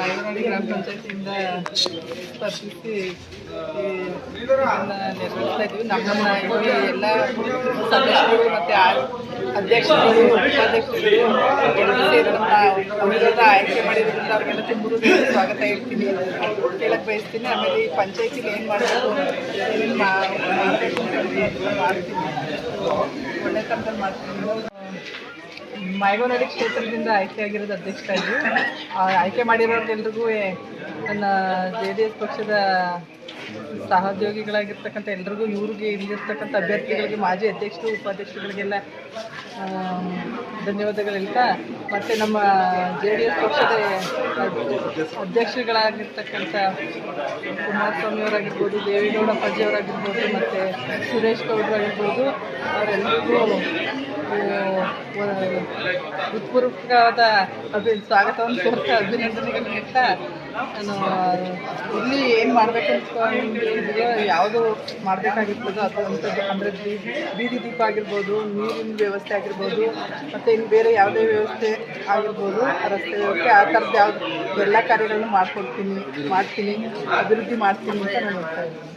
ಮಾಗಡಿ ಗ್ರಾಮ ಪಂಚಾಯತಿಯಿಂದ ಸ್ಪರ್ಶಿಸಿ, ಈ ಇದ್ದೀವಿ. ನಮ್ಮನ್ನ ಇಲ್ಲಿ ಎಲ್ಲ ಸದಸ್ಯರು ಮತ್ತು ಅಧ್ಯಕ್ಷರು, ಉಪಾಧ್ಯಕ್ಷರು ನಮ್ಮ ಅವಿರೋಧ ಆಯ್ಕೆ ಮಾಡಿರೋದ್ರಿಂದ ಅವ್ರಿಗೆಲ್ಲ ತುಂಬ ಸ್ವಾಗತ ಹೇಳ್ತೀನಿ. ಕೇಳಕ್ಕೆ ಬಯಸ್ತೀನಿ. ಆಮೇಲೆ ಈ ಪಂಚಾಯತಿಗೆ ಏನು ಮಾಡಬೇಕು? ಏನೇನು ಮಾಡ್ತೀನಿ ಒಳ್ಳೆ ಥರದಲ್ಲಿ ಮಾಡ್ತೀನಿ ಮೈಗೋನಹಳ್ಳಿ ಕ್ಷೇತ್ರದಿಂದ ಆಯ್ಕೆಯಾಗಿರೋದು ಅಧ್ಯಕ್ಷರಾಗಿ ಆ, ಆಯ್ಕೆ ಮಾಡಿರೋರಿಗೆಲ್ರಿಗೂ ನನ್ನ ಜೆ ಡಿ ಎಸ್ ಪಕ್ಷದ ಸಹೋದ್ಯೋಗಿಗಳಾಗಿರ್ತಕ್ಕಂಥ ಎಲ್ರಿಗೂ, ಇವ್ರಿಗೆ ಇಲ್ಲಿರ್ತಕ್ಕಂಥ ಅಭ್ಯರ್ಥಿಗಳಿಗೆ, ಮಾಜಿ ಅಧ್ಯಕ್ಷರು, ಉಪಾಧ್ಯಕ್ಷರುಗಳಿಗೆಲ್ಲ ಧನ್ಯವಾದಗಳು ಮತ್ತು ನಮ್ಮ ಜೆ ಡಿ ಎಸ್ ಪಕ್ಷದ ಅಧ್ಯಕ್ಷರುಗಳಾಗಿರ್ತಕ್ಕಂಥ ಕುಮಾರಸ್ವಾಮಿ ಅವರಾಗಿರ್ಬೋದು, ದೇವೇಗೌಡ ಅಪ್ಪಾಜಿ ಮತ್ತು ಸುರೇಶ್ ಗೌಡ್ರು ಆಗಿರ್ಬೋದು ಅವರೆಲ್ಲರಿಗೂ ಹೃತ್ಪೂರ್ವಕವಾದ ಅಭಿ ಸ್ವಾಗತವನ್ನು ಕೋರ್ತಾ ಅಭಿನಂದನೆಗಳು ಹೇಳ್ತಾ ನಾನು ಇಲ್ಲಿ ಏನು ಮಾಡಬೇಕು ಅಂದ್ಕೊಂಡಿದ್ದೀರೋ ಯಾವುದು ಮಾಡಬೇಕಾಗಿರ್ತದೋ ಅದು ಅಂಥದ್ದು ಅಂದರೆ ಬೀದಿ ದೀಪ ಆಗಿರ್ಬೋದು ನೀರಿನ ವ್ಯವಸ್ಥೆ ಆಗಿರ್ಬೋದು ಮತ್ತು ಇನ್ನು ಬೇರೆ ಯಾವುದೇ ವ್ಯವಸ್ಥೆ ಆಗಿರ್ಬೋದು ರಸ್ತೆ ವ್ಯವಸ್ಥೆ ಆ ಥರದ್ದು ಯಾವುದು ಎಲ್ಲ ಕಾರ್ಯಗಳನ್ನು ಮಾಡ್ಕೊಡ್ತೀನಿ ಮಾಡ್ತೀನಿ ಅಭಿವೃದ್ಧಿ ಮಾಡ್ತೀನಿ ಅಂತ ನಾನು ಹೇಳ್ತಾ ಇದ್ದೀನಿ